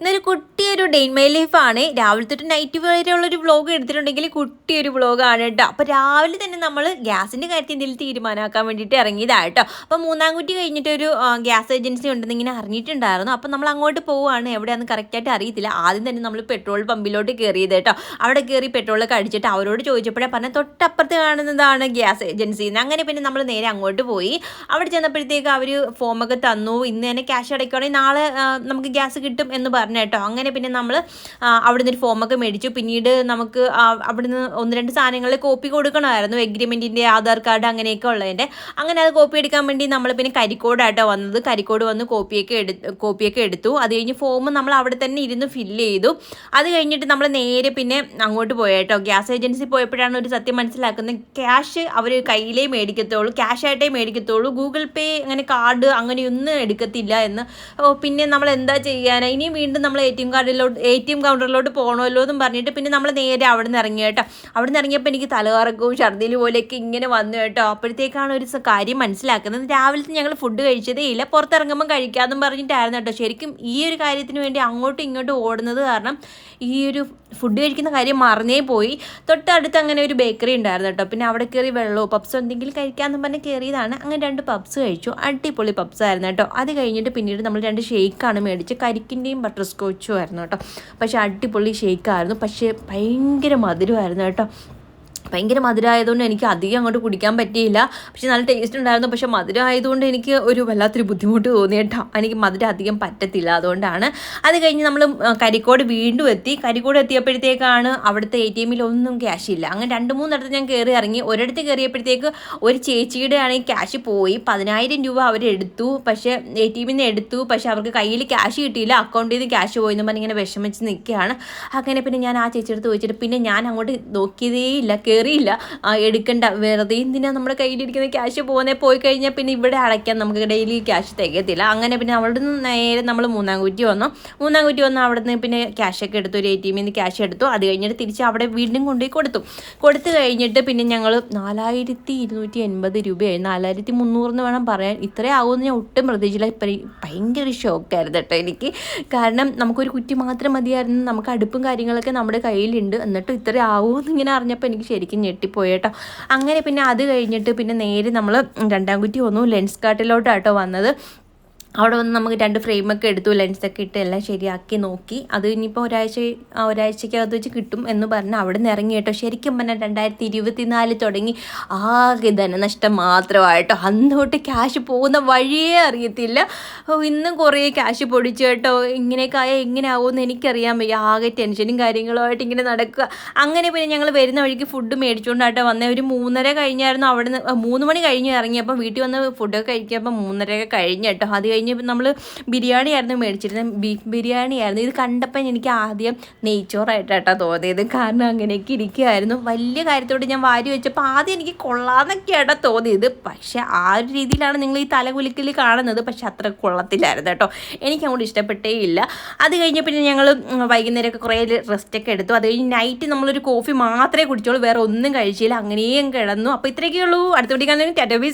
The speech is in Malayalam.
ഇന്നൊരു കുട്ടിയൊരു ഡെയിൻ മൈ ലൈഫാണ്. രാവിലെ തൊട്ട് നൈറ്റ് വരെയുള്ള ഒരു വ്ളോഗ് എടുത്തിട്ടുണ്ടെങ്കിൽ കുട്ടിയൊരു വ്ളോഗാണ് കേട്ടോ അപ്പോൾ രാവിലെ തന്നെ നമ്മൾ ഗ്യാസിന്റെ കാര്യത്തിൽ എന്തെങ്കിലും തീരുമാനമാക്കാൻ വേണ്ടിയിട്ട് ഇറങ്ങിയതാണ് കേട്ടോ അപ്പോൾ മൂന്നാം കുട്ടി കഴിഞ്ഞിട്ടൊരു ഗ്യാസ് ഏജൻസി ഉണ്ടെന്ന് ഇങ്ങനെ അറിഞ്ഞിട്ടുണ്ടായിരുന്നു. അപ്പോൾ നമ്മൾ അങ്ങോട്ട് പോവുകയാണ്. എവിടെയാണെന്ന് കറക്റ്റായിട്ട് അറിയത്തില്ല. ആദ്യം തന്നെ നമ്മൾ പെട്രോൾ പമ്പിലോട്ട് കയറിയത് കേട്ടോ അവിടെ കയറി പെട്രോളൊക്കെ അടിച്ചിട്ട് അവരോട് ചോദിച്ചപ്പോഴേ പറഞ്ഞ തൊട്ടപ്പുറത്ത് കാണുന്നതാണ് ഗ്യാസ് ഏജൻസി അങ്ങനെ പിന്നെ നമ്മൾ നേരെ അങ്ങോട്ട് പോയി. അവിടെ ചെന്നപ്പോഴത്തേക്ക് അവർ ഫോമൊക്കെ തന്നു. ഇന്ന് തന്നെ ക്യാഷ് അടയ്ക്കുകയാണെങ്കിൽ നാളെ നമുക്ക് ഗ്യാസ് കിട്ടും എന്ന് പറഞ്ഞു. കേട്ടോ. അങ്ങനെ പിന്നെ നമ്മൾ അവിടെ നിന്ന് ഒരു ഫോമൊക്കെ മേടിച്ചു. പിന്നീട് നമുക്ക് അവിടുന്ന് ഒന്ന് രണ്ട് സാധനങ്ങൾ കോപ്പി കൊടുക്കണമായിരുന്നു. എഗ്രിമെന്റിന്റെ ആധാർ കാർഡ് അങ്ങനെയൊക്കെ ഉള്ളതിന്റെ അങ്ങനെ അത് കോപ്പി എടുക്കാൻ വേണ്ടി നമ്മൾ പിന്നെ കരിക്കോടായിട്ടോ വന്നത്. കരിക്കോട് വന്ന് കോപ്പിയൊക്കെ എടു കോപ്പിയൊക്കെ എടുത്തു. അത് കഴിഞ്ഞ് ഫോം നമ്മൾ അവിടെ തന്നെ ഇരുന്ന് ഫില്ല് ചെയ്തു. അത് കഴിഞ്ഞിട്ട് നമ്മൾ നേരെ പിന്നെ അങ്ങോട്ട് പോയേട്ടോ ഗ്യാസ് ഏജൻസി പോയപ്പോഴാണ് ഒരു സത്യം മനസ്സിലാക്കുന്നത്. ക്യാഷ് അവർ കയ്യിലേ മേടിക്കത്തുള്ളൂ. ക്യാഷ് ആയിട്ടേ മേടിക്കത്തുള്ളൂ. ഗൂഗിൾ പേ അങ്ങനെ കാർഡ് അങ്ങനെയൊന്നും എടുക്കത്തില്ല എന്ന്. പിന്നെ നമ്മൾ എന്താ ചെയ്യാനാണ് ഇനിയും വീണ്ടും നമ്മൾ എ ടി എം കാർഡിലോട്ട് എ ടി എം കൗണ്ടറിലോട്ട് പോകണമല്ലോ എന്നും പറഞ്ഞിട്ട് പിന്നെ നമ്മൾ നേരെ അവിടെ നിന്ന് ഇറങ്ങി കേട്ടോ. അവിടെ നിന്ന് ഇറങ്ങിയപ്പോൾ എനിക്ക് തലകറക്കവും ഛർദിൽ പോലെയൊക്കെ ഇങ്ങനെ വന്നു കേട്ടോ. അപ്പോഴത്തേക്കാണ് ഒരു കാര്യം മനസ്സിലാക്കുന്നത്. രാവിലത്തെ ഞങ്ങൾ ഫുഡ് കഴിച്ചതേ ഇല്ല. പുറത്തിറങ്ങുമ്പോൾ കഴിക്കാമെന്നും പറഞ്ഞിട്ടായിരുന്നു കേട്ടോ. ശരിക്കും ഈ ഒരു കാര്യത്തിന് വേണ്ടി അങ്ങോട്ടും ഇങ്ങോട്ടും ഓടുന്നത് കാരണം ഈ ഒരു ഫുഡ് കഴിക്കുന്ന കാര്യം മറന്നേ പോയി. തൊട്ടടുത്ത് അങ്ങനെ ഒരു ബേക്കറി ഉണ്ടായിരുന്നു കേട്ടോ. പിന്നെ അവിടെ കയറി വെള്ളമോ പപ്സോ എന്തെങ്കിലും കഴിക്കാമെന്ന് പറഞ്ഞ് കയറിയതാണ് അങ്ങനെ രണ്ട് പപ്സ് കഴിച്ചു. അടിപൊളി പപ്സ് ആയിരുന്നു കേട്ടോ. അത് കഴിഞ്ഞിട്ട് പിന്നീട് നമ്മൾ രണ്ട് ഷേക്കാണ് മേടിച്ച് കരിക്കിന്റെയും ബട്ടർ സ്കോച്ചും ആയിരുന്നു കേട്ടോ. പക്ഷേ അടിപൊളി ഷേക്കായിരുന്നു പക്ഷേ ഭയങ്കര മധുരമായിരുന്നു കേട്ടോ. ഭയങ്കര മധുരമായതുകൊണ്ട് എനിക്ക് അധികം അങ്ങോട്ട് കുടിക്കാൻ പറ്റിയില്ല. പക്ഷെ നല്ല ടേസ്റ്റ് ഉണ്ടായിരുന്നു. പക്ഷെ മധുരം ആയതുകൊണ്ട് എനിക്ക് ഒരു വല്ലാത്തൊരു ബുദ്ധിമുട്ട് തോന്നി കേട്ടോ. എനിക്ക് മധുരം അധികം പറ്റത്തില്ല അതുകൊണ്ടാണ്. അത് കഴിഞ്ഞ് നമ്മൾ കരിക്കോട് വീണ്ടും എത്തി. കരിക്കോട് എത്തിയപ്പോഴത്തേക്കാണ് അവിടുത്തെ എ ടി എമ്മിൽ ഒന്നും ക്യാഷ് ഇല്ല. അങ്ങനെ രണ്ട് മൂന്നിടത്ത് ഞാൻ കയറി ഇറങ്ങി. ഒരിടത്ത് കയറിയപ്പോഴത്തേക്ക് ഒരു ചേച്ചിയുടെ ആണെങ്കിൽ ക്യാഷ് പോയി. പതിനായിരം രൂപ അവരെടുത്തു പക്ഷേ എ ടി എമ്മിൽ നിന്ന് എടുത്തു. പക്ഷേ അവർക്ക് കയ്യിൽ ക്യാഷ് കിട്ടിയില്ല. അക്കൗണ്ടിൽ നിന്ന് ക്യാഷ് പോയി എന്ന് പറഞ്ഞ് ഇങ്ങനെ വിഷമിച്ച് നിൽക്കുകയാണ്. അങ്ങനെ പിന്നെ ഞാൻ ആ ചേച്ചിയുടെ ചോദിച്ചിട്ട് പിന്നെ ഞാൻ അങ്ങോട്ട് നോക്കിയതേ ഇല്ല കയറിയില്ല എടുക്കണ്ട. വെറുതെ എന്തിനാ നമ്മുടെ കയ്യിലിരിക്കുന്ന ക്യാഷ് പോകുന്നേ പോയി കഴിഞ്ഞാൽ പിന്നെ ഇവിടെ അടയ്ക്കാൻ നമുക്ക് ഡെയിലി ക്യാഷ് തികയത്തില്ല. അങ്ങനെ പിന്നെ അവിടെ നിന്ന് നേരെ നമ്മൾ മൂന്നാം കുറ്റി വന്നു. മൂന്നാം കുറ്റി വന്ന് അവിടെ നിന്ന് പിന്നെ ക്യാഷൊക്കെ എടുത്തു. ഒരു എ ടി എമ്മിൽ നിന്ന് ക്യാഷ് എടുത്തു. അത് കഴിഞ്ഞിട്ട് തിരിച്ച് അവിടെ വീണ്ടും കൊണ്ടുപോയി കൊടുത്തു. കൊടുത്തു കഴിഞ്ഞിട്ട് പിന്നെ ഞങ്ങൾ നാലായിരത്തി ഇരുന്നൂറ്റി എൺപത് രൂപയായി. നാലായിരത്തി മുന്നൂറെന്ന് വേണം പറയാൻ. ഇത്രയും ആവുമെന്ന് ഞാൻ ഒട്ടും പ്രതീക്ഷിച്ചില്ല. ഭയങ്കര ഷോക്കായിരുന്നു കേട്ടോ എനിക്ക്. കാരണം നമുക്കൊരു കുറ്റി മാത്രം മതിയായിരുന്നു. നമുക്ക് അടുപ്പും കാര്യങ്ങളൊക്കെ നമ്മുടെ കയ്യിലുണ്ട്. എന്നിട്ട് ഇത്ര ആവുമെന്ന് ഇങ്ങനെ അറിഞ്ഞപ്പോൾ എനിക്ക് ശരിക്കും ഞെട്ടിപ്പോയി കേട്ടോ. അങ്ങനെ പിന്നെ അത് കഴിഞ്ഞിട്ട് പിന്നെ നേരെ നമ്മൾ രണ്ടാം കുറ്റി വന്നു. ലെൻസ് കാട്ടിലോട്ടാട്ടോ വന്നത്. അവിടെ വന്ന് നമുക്ക് രണ്ട് ഫ്രെയിമൊക്കെ എടുത്തു ലെൻസൊക്കെ ഇട്ട് എല്ലാം ശരിയാക്കി നോക്കി. അത് ഇനിയിപ്പോൾ ഒരാഴ്ച ഒരാഴ്ചക്കകത്ത് വെച്ച് കിട്ടും എന്ന് പറഞ്ഞ് അവിടെ നിന്ന് ഇറങ്ങി കേട്ടോ. ശരിക്കും പറഞ്ഞാൽ രണ്ടായിരത്തി ഇരുപത്തി നാല് തുടങ്ങി ആകെ ധനനഷ്ടം മാത്രമായിട്ടോ. അന്ന് തൊട്ട് ക്യാഷ് പോകുന്ന വഴിയേ അറിയത്തില്ല. ഇന്നും കുറേ ക്യാഷ് പൊടിച്ചു കേട്ടോ. ഇങ്ങനെയൊക്കെ ആയാൽ എങ്ങനെ ആവുമെന്ന് എനിക്കറിയാൻ വയ്യ. ആകെ ടെൻഷനും കാര്യങ്ങളുമായിട്ട് ഇങ്ങനെ നടക്കുക. അങ്ങനെ പിന്നെ ഞങ്ങൾ വരുന്ന വഴിക്ക് ഫുഡ് മേടിച്ചുകൊണ്ടാട്ടോ വന്നേ. ഒരു മൂന്നര കഴിഞ്ഞായിരുന്നു അവിടെ നിന്ന് മൂന്ന് മണി കഴിഞ്ഞ് ഇറങ്ങിയപ്പം വീട്ടിൽ വന്ന് ഫുഡൊക്കെ കഴിക്കുമ്പോൾ മൂന്നരയൊക്കെ കഴിഞ്ഞ് കേട്ടോ. അത് കഴിഞ്ഞ് നമ്മൾ ബിരിയാണി ആയിരുന്നു മേടിച്ചിരുന്നത് ബീഫ് ബിരിയാണി ആയിരുന്നു ഇത് കണ്ടപ്പോൾ എനിക്ക് ആദ്യം നെയ്ച്ചോറായിട്ടാട്ടോ തോന്നിയത്. കാരണം അങ്ങനെയൊക്കെ ഇരിക്കുമായിരുന്നു വലിയ കാര്യത്തോട് ഞാൻ വാരി വെച്ചപ്പോൾ ആദ്യം എനിക്ക് കൊള്ളാന്നൊക്കെയാട്ടോ തോന്നിയത്. പക്ഷേ ആ ഒരു രീതിയിലാണ് നിങ്ങൾ ഈ തലകുലിക്കൽ കാണുന്നത്. പക്ഷെ അത്ര കൊള്ളത്തില്ലായിരുന്നു കേട്ടോ. എനിക്ക് അങ്ങോട്ട് ഇഷ്ടപ്പെട്ടേ ഇല്ല. അത് കഴിഞ്ഞ് പിന്നെ ഞങ്ങൾ വൈകുന്നേരമൊക്കെ കുറേ റെസ്റ്റൊക്കെ എടുത്തു. അത് കഴിഞ്ഞ് നൈറ്റ് നമ്മളൊരു കോഫി മാത്രമേ കുടിച്ചോളൂ. വേറെ ഒന്നും കഴിച്ചില്ല. അങ്ങനെയും കിടന്നു. അപ്പോൾ ഇത്രയൊക്കെ ഉള്ളൂ അടുത്ത പിടിക്കാൻ ടാറ്റ